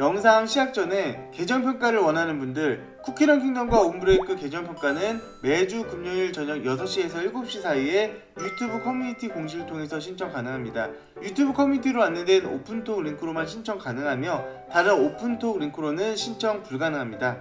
영상 시작 전에 계정 평가를 원하는 분들 쿠키런 킹덤과 온브레이크 계정 평가는 매주 금요일 저녁 6시에서 7시 사이에 유튜브 커뮤니티 공지를 통해서 신청 가능합니다. 유튜브 커뮤니티로 안내된 오픈톡 링크로만 신청 가능하며 다른 오픈톡 링크로는 신청 불가능합니다.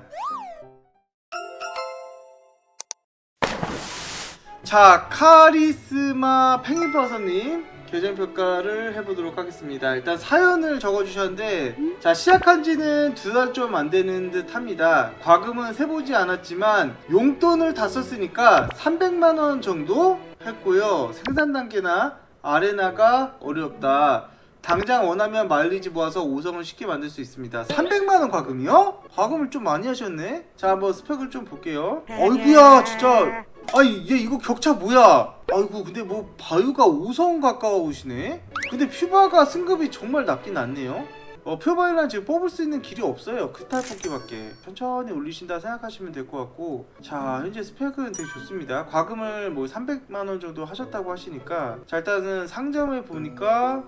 자, 카리스마 팽이버섯님 계정 평가를 해보도록 하겠습니다. 일단 사연을 적어주셨는데, 자, 시작한 지는 두 달 좀 안 되는 듯 합니다. 과금은 세보지 않았지만, 용돈을 다 썼으니까 300만 원 정도 했고요. 생산 단계나 아레나가 어렵다. 당장 원하면 마일리지 모아서 5성을 쉽게 만들 수 있습니다. 300만원 과금이요? 과금을 좀 많이 하셨네? 자, 한번 스펙을 좀 볼게요. 어이구야, 진짜. 아니 얘 이거 격차 뭐야? 아이고 근데 뭐 바유가 5성 가까우시네? 근데 퓨바가 승급이 정말 낮긴 낮네요. 어 퓨바이란 지금 뽑을 수 있는 길이 없어요. 그탈 뽑기밖에. 천천히 올리신다 생각하시면 될 것 같고 자 현재 스펙은 되게 좋습니다. 과금을 뭐 300만 원 정도 하셨다고 하시니까 자 일단은 상점에 보니까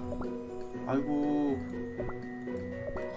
아이고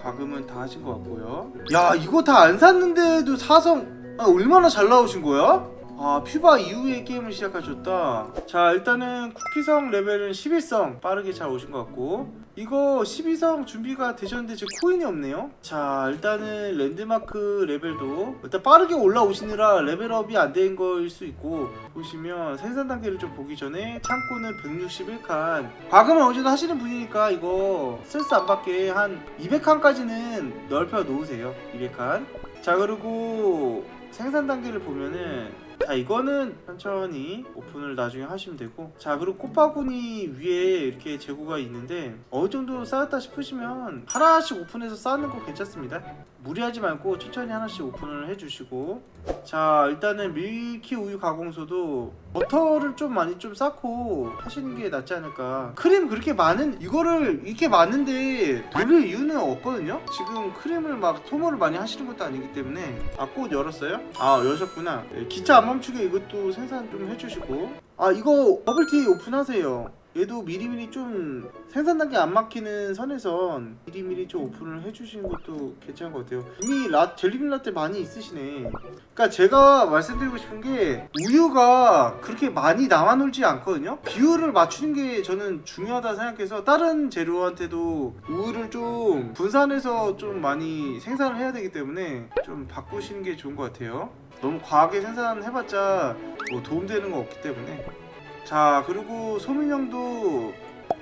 과금은 다 하신 것 같고요. 야 이거 다 안 샀는데도 사성 아, 얼마나 잘 나오신 거야? 아 퓨바 이후에 게임을 시작하셨다. 자 일단은 쿠키성 레벨은 11성 빠르게 잘 오신 것 같고. 이거 12성 준비가 되셨는데 제 코인이 없네요. 자 일단은 랜드마크 레벨도 일단 빠르게 올라오시느라 레벨업이 안 된 거일 수 있고. 보시면 생산 단계를 좀 보기 전에 창고는 161칸. 과금을 어느 정도 하시는 분이니까 이거 스트레스 안 받게 한 200칸까지는 넓혀 놓으세요 200칸. 자 그리고 생산 단계를 보면은 자 이거는 천천히 오픈을 나중에 하시면 되고. 자 그리고 꽃바구니 위에 이렇게 재고가 있는데 어느 정도 쌓였다 싶으시면 하나씩 오픈해서 쌓는 거 괜찮습니다 무리하지 말고 천천히 하나씩 오픈을 해주시고. 자 일단은 밀키 우유 가공소도 버터를 좀 많이 좀 쌓고 하시는 게 낫지 않을까. 크림 그렇게 많은 이거를 이렇게 많은데 돌릴 이유는 없거든요? 지금 크림을 막 소모를 많이 하시는 것도 아니기 때문에. 아꽃 열었어요? 아 여셨구나. 예, 기차 안 멈추게 이것도 생산 좀 해주시고. 아 이거 버블티 오픈하세요 얘도 미리미리 좀 생산 단계 안 막히는 선에선 미리미리 좀 오픈을 해주시는 것도 괜찮은 것 같아요. 이미 라 젤리빈 라떼 많이 있으시네. 그러니까 제가 말씀드리고 싶은 게 우유가 그렇게 많이 남아 놀지 않거든요. 비율을 맞추는 게 저는 중요하다 생각해서 다른 재료한테도 우유를 좀 분산해서 좀 많이 생산을 해야 되기 때문에 좀 바꾸시는 게 좋은 것 같아요. 너무 과하게 생산해봤자 뭐 도움되는 거 없기 때문에. 자 그리고 소민 형도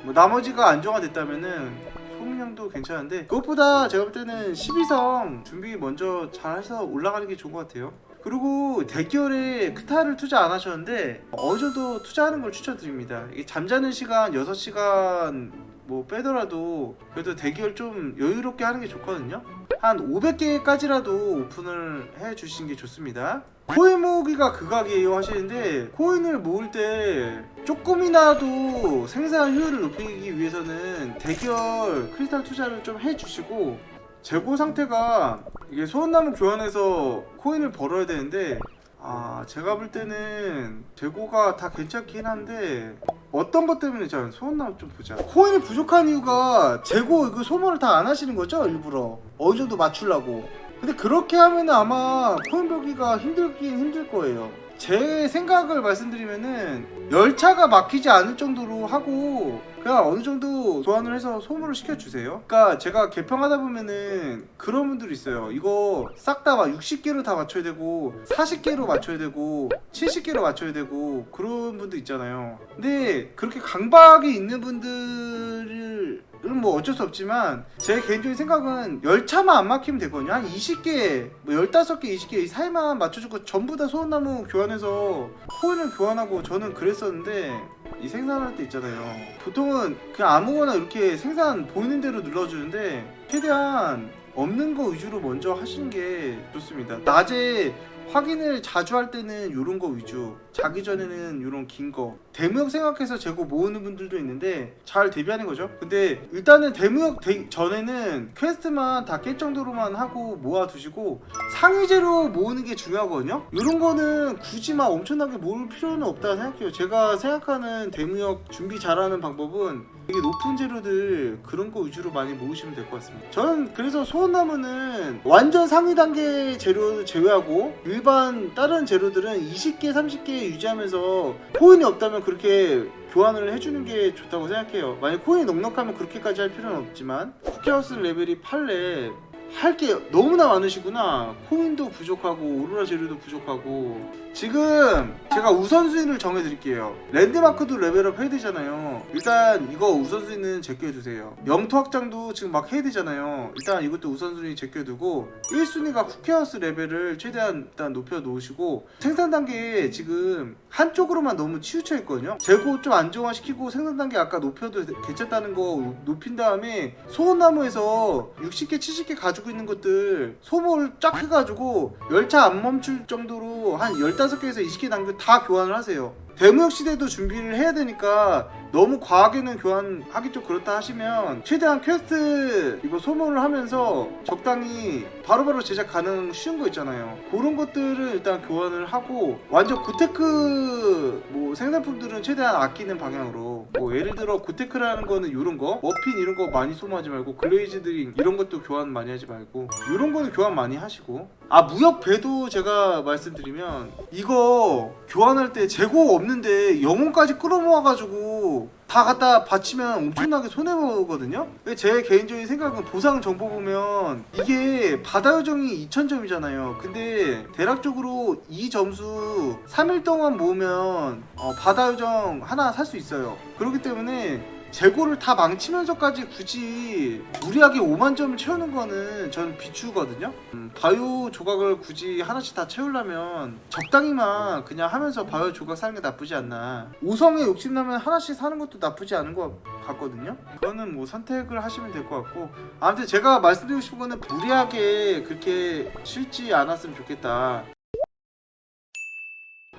뭐 나머지가 안정화됐다면은 소민 형도 괜찮은데 그것보다 제가 볼 때는 12성 준비 먼저 잘 해서 올라가는 게 좋은 것 같아요. 그리고 대결에 크타를 투자 안 하셨는데 어느 정도 투자하는 걸 추천드립니다. 이게 잠자는 시간 6시간 뭐 빼더라도 그래도 대결 좀 여유롭게 하는 게 좋거든요. 한 500개까지라도 오픈을 해 주시는 게 좋습니다. 코인 모으기가 극악이에요 하시는데 코인을 모을 때 조금이라도 생산 효율을 높이기 위해서는 대결 크리스탈 투자를 좀 해주시고 재고 상태가 이게 소원나무 교환해서 코인을 벌어야 되는데 아 제가 볼 때는 재고가 다 괜찮긴 한데 어떤 것 때문에 자 소원나무 좀 보자. 코인이 부족한 이유가 재고 이거 소모를 다 안 하시는 거죠 일부러? 어느 정도 맞추려고. 근데 그렇게 하면 아마 코인 벌기가 힘들긴 힘들 거예요. 제 생각을 말씀드리면은 열차가 막히지 않을 정도로 하고 그냥 어느 정도 교환을 해서 소모를 시켜주세요. 그러니까 제가 개평하다 보면은 그런 분들이 있어요. 이거 싹 다 막 60개로 다 맞춰야 되고 40개로 맞춰야 되고 70개로 맞춰야 되고 그런 분들 있잖아요. 근데 그렇게 강박이 있는 분들을 뭐 어쩔 수 없지만 제 개인적인 생각은 열차만 안 막히면 되거든요 한 20개 뭐 15개 20개 이 사이만 맞춰주고 전부 다 소원나무 교환해서 코인을 교환하고 저는 그랬었는데 이 생산할 때 있잖아요. 보통은 그냥 아무거나 이렇게 생산 보이는 대로 눌러주는데 최대한 없는 거 위주로 먼저 하시는 게 좋습니다. 낮에 확인을 자주 할 때는 이런 거 위주 자기 전에는 이런 긴거. 대무역 생각해서 재고 모으는 분들도 있는데 잘 대비하는 거죠. 근데 일단은 대무역 대- 전에는 퀘스트만 다 깰 정도로만 하고 모아두시고 상위재료 모으는 게 중요하거든요. 이런 거는 굳이 막 엄청나게 모을 필요는 없다 생각해요. 제가 생각하는 대무역 준비 잘하는 방법은 되게 높은 재료들 그런 거 위주로 많이 모으시면 될 것 같습니다. 저는 그래서 소원나무는 완전 상위 단계 재료 제외하고 일반 다른 재료들은 20개, 30개 유지하면서 코인이 없다면 그렇게 교환을 해주는 게 좋다고 생각해요. 만약 코인이 넉넉하면 그렇게까지 할 필요는 없지만 쿠키하우스 레벨이 8렙 할게 너무나 많으시구나. 코인도 부족하고 오로라 재료도 부족하고 지금 제가 우선순위를 정해드릴게요. 랜드마크도 레벨업 해야 되잖아요. 일단 이거 우선순위는 제껴주세요. 영토 확장도 지금 막 해야 되잖아요. 일단 이것도 우선순위 제껴두고 1순위가 쿠키하우스 레벨을 최대한 일단 높여 놓으시고 생산 단계에 지금 한쪽으로만 너무 치우쳐 있거든요. 재고 좀 안정화시키고 생산 단계 아까 높여도 괜찮다는 거 높인 다음에 소원나무에서 60개, 70개 가지고 있는 것들 소모를 쫙 해가지고 열차 안 멈출 정도로 한 15개에서 20개 단계 다 교환을 하세요. 대무역 시대도 준비를 해야 되니까 너무 과하게는 교환하기 좀 그렇다 하시면 최대한 퀘스트 이거 소모를 하면서 적당히 바로바로 제작 가능 쉬운 거 있잖아요. 그런 것들은 일단 교환을 하고 완전 구테크 뭐 생산품들은 최대한 아끼는 방향으로 뭐 예를 들어 구테크라는 거는 이런 거 머핀 이런 거 많이 소모하지 말고 글레이즈드링 이런 것도 교환 많이 하지 말고 이런 거는 교환 많이 하시고 아 무역 배도 제가 말씀드리면 이거 교환할 때 재고 없는데 영혼까지 끌어모아가지고 다 갖다 바치면 엄청나게 손해 보거든요? 제 개인적인 생각은 보상 정보 보면 이게 바다 요정이 2000점이잖아요. 근데 대략적으로 이 점수 3일 동안 모으면 어, 바다 요정 하나 살 수 있어요. 그렇기 때문에 재고를 다 망치면서까지 굳이 무리하게 5만 점을 채우는 거는 전 비추거든요. 음, 바이오 조각을 굳이 하나씩 다 채우려면 적당히만 그냥 하면서 바이오 조각 사는 게 나쁘지 않나. 5성에 욕심나면 하나씩 사는 것도 나쁘지 않은 것 같거든요. 그거는 뭐 선택을 하시면 될 것 같고 아무튼 제가 말씀드리고 싶은 거는 무리하게 그렇게 싫지 않았으면 좋겠다.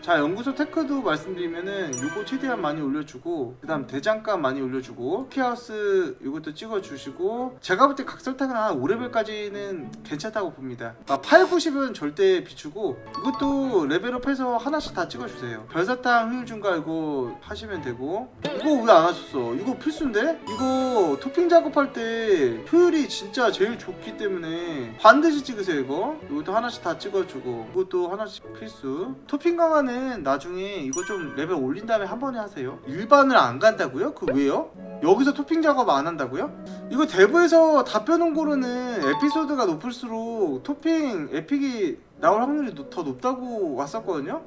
자 연구소 테크도 말씀드리면은 요거 최대한 많이 올려주고 그 다음 대장간 많이 올려주고 키하우스 요것도 찍어주시고 제가 볼 때 각설탕은 한 5레벨까지는 괜찮다고 봅니다. 아, 8, 90은 절대 비추고 이것도 레벨업해서 하나씩 다 찍어주세요. 별사탕 효율 증가 이거 하시면 되고. 이거 왜 안 하셨어? 이거 필수인데? 이거 토핑 작업할 때 효율이 진짜 제일 좋기 때문에 반드시 찍으세요 이거. 이것도 하나씩 다 찍어주고 이것도 하나씩 필수. 토핑 강화는 나중에 이거 좀 레벨 올린 다음에 한 번에 하세요 일반을 안 간다고요? 그 왜요? 여기서 토핑 작업 안 한다고요? 이거 대부에서 답변온 거로는 에피소드가 높을수록 토핑 에픽이 나올 확률이 높- 더 높다고 왔었거든요?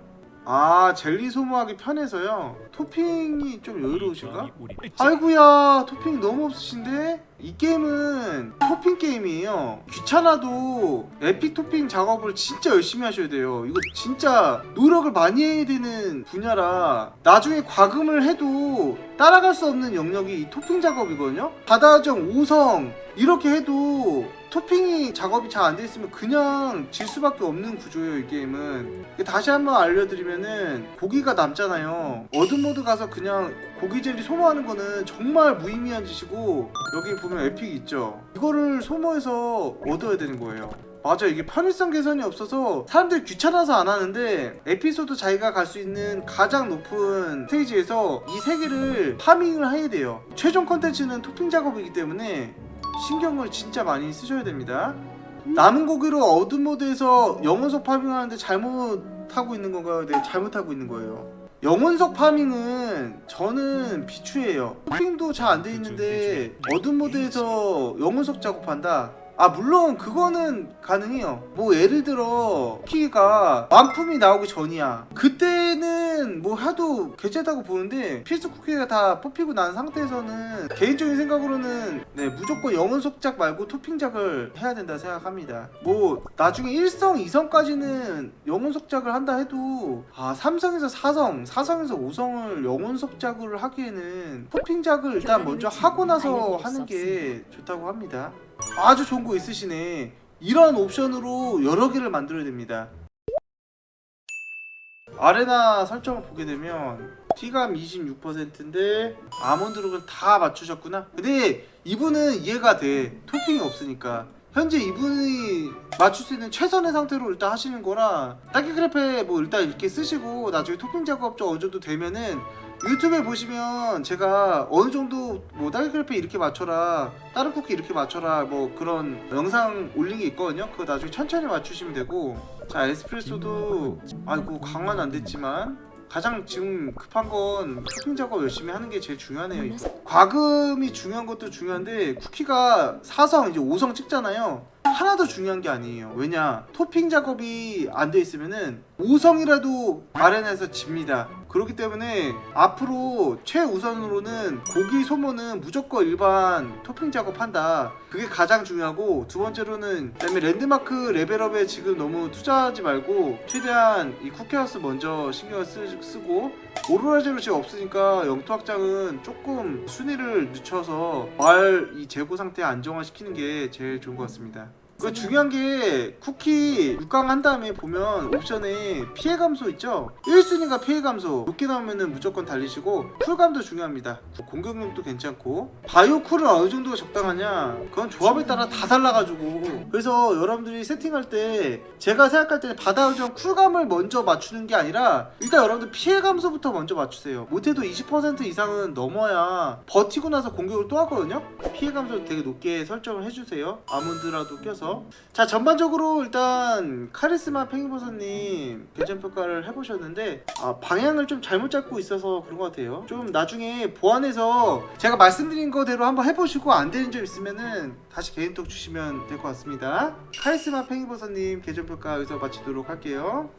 아 젤리 소모하기 편해서요 토핑이 좀 여유로우신가? 아이구야 토핑 너무 없으신데? 이 게임은 토핑 게임이에요 귀찮아도 에픽 토핑 작업을 진짜 열심히 하셔야 돼요 이거 진짜 노력을 많이 해야 되는 분야라 나중에 과금을 해도 따라갈 수 없는 영역이 이 토핑 작업이거든요 바다정 5성 이렇게 해도 토핑이 작업이 잘 안 돼 있으면 그냥 질 수밖에 없는 구조예요 이 게임은. 다시 한번 알려드리면은 고기가 남잖아요. 어둠 모드 가서 그냥 고기 젤리 소모하는 거는 정말 무의미한 짓이고 여기 보면 에픽 있죠. 이거를 소모해서 얻어야 되는 거예요. 맞아 이게 편의성 개선이 없어서 사람들이 귀찮아서 안 하는데 에피소드 자기가 갈 수 있는 가장 높은 스테이지에서 이 세 개를 파밍을 해야 돼요. 최종 컨텐츠는 토핑 작업이기 때문에 신경을 진짜 많이 쓰셔야 됩니다. 남은 고기로 어둠 모드에서 영혼석 파밍하는데 잘못하고 있는 건가요? 네 잘못하고 있는 거예요. 영혼석 파밍은 저는 비추예요. 토핑도 잘 안 돼 있는데 어둠 모드에서 영혼석 작업한다 아 물론 그거는 가능해요. 뭐 예를 들어 쿠키가 완품이 나오기 전이야. 그때는 뭐 해도 괜찮다고 보는데 필수 쿠키가 다 뽑히고 난 상태에서는 개인적인 생각으로는 네 무조건 영혼 속작 말고 토핑작을 해야 된다 생각합니다. 뭐 나중에 1성 2성까지는 영혼 속작을 한다 해도 아 3성에서 4성 4성에서 5성을 영혼 속작을 하기에는 토핑작을 일단 먼저 하고 나서 하는 게 좋다고 합니다 아주 좋은 거 있으시네. 이런 옵션으로 여러 개를 만들어야 됩니다. 아레나 설정을 보게 되면 피감 26%인데 아몬드록을 다 맞추셨구나. 근데 이분은 이해가 돼. 토핑이 없으니까. 현재 이분이 맞출 수 있는 최선의 상태로 일단 하시는 거라 딱히 그래프에 뭐 일단 이렇게 쓰시고 나중에 토핑 작업 좀 어느 정도 되면은 유튜브에 보시면 제가 어느 정도 뭐 딸기 크레페 이렇게 맞춰라 다른 쿠키 이렇게 맞춰라 뭐 그런 영상 올린 게 있거든요. 그거 나중에 천천히 맞추시면 되고. 자 에스프레소도 아이고 강화는 안 됐지만 가장 지금 급한 건 토핑 작업 열심히 하는 게 제일 중요하네요. 과금이 중요한 것도 중요한데 쿠키가 4성 이제 5성 찍잖아요 하나도 중요한 게 아니에요. 왜냐 토핑 작업이 안 돼 있으면은 5성이라도 마련해서 집니다. 그렇기 때문에 앞으로 최우선으로는 고기 소모는 무조건 일반 토핑 작업한다. 그게 가장 중요하고 두 번째로는 그다음에 랜드마크 레벨업에 지금 너무 투자하지 말고 최대한 이 쿠키하우스 먼저 신경을 쓰, 쓰고 오로라제로 지금 없으니까 영토 확장은 조금 순위를 늦춰서 마을 이 재고 상태 안정화시키는 게 제일 좋은 것 같습니다. 그 중요한 게 쿠키 6강 한 다음에 보면 옵션에 피해 감소 있죠? 1순위가 피해 감소. 높게 나오면은 무조건 달리시고 쿨감도 중요합니다. 공격력도 괜찮고 바이오 쿨은 어느 정도가 적당하냐? 그건 조합에 따라 다 달라가지고. 그래서 여러분들이 세팅할 때 제가 생각할 때는 바다 요정 쿨감을 먼저 맞추는 게 아니라 일단 여러분들 피해 감소부터 먼저 맞추세요. 못해도 20% 이상은 넘어야 버티고 나서 공격을 또 하거든요? 피해 감소 되게 높게 설정을 해주세요. 아몬드라도 껴 서. 자 전반적으로 일단 카리스마 팽이버섯님 개점 평가를 해보셨는데 아, 방향을 좀 잘못 잡고 있어서 그런 것 같아요. 좀 나중에 보완해서 제가 말씀드린 거대로 한번 해보시고 안 되는 점 있으면은 다시 개인톡 주시면 될 것 같습니다. 카리스마 팽이버섯님 개점 평가 여기서 마치도록 할게요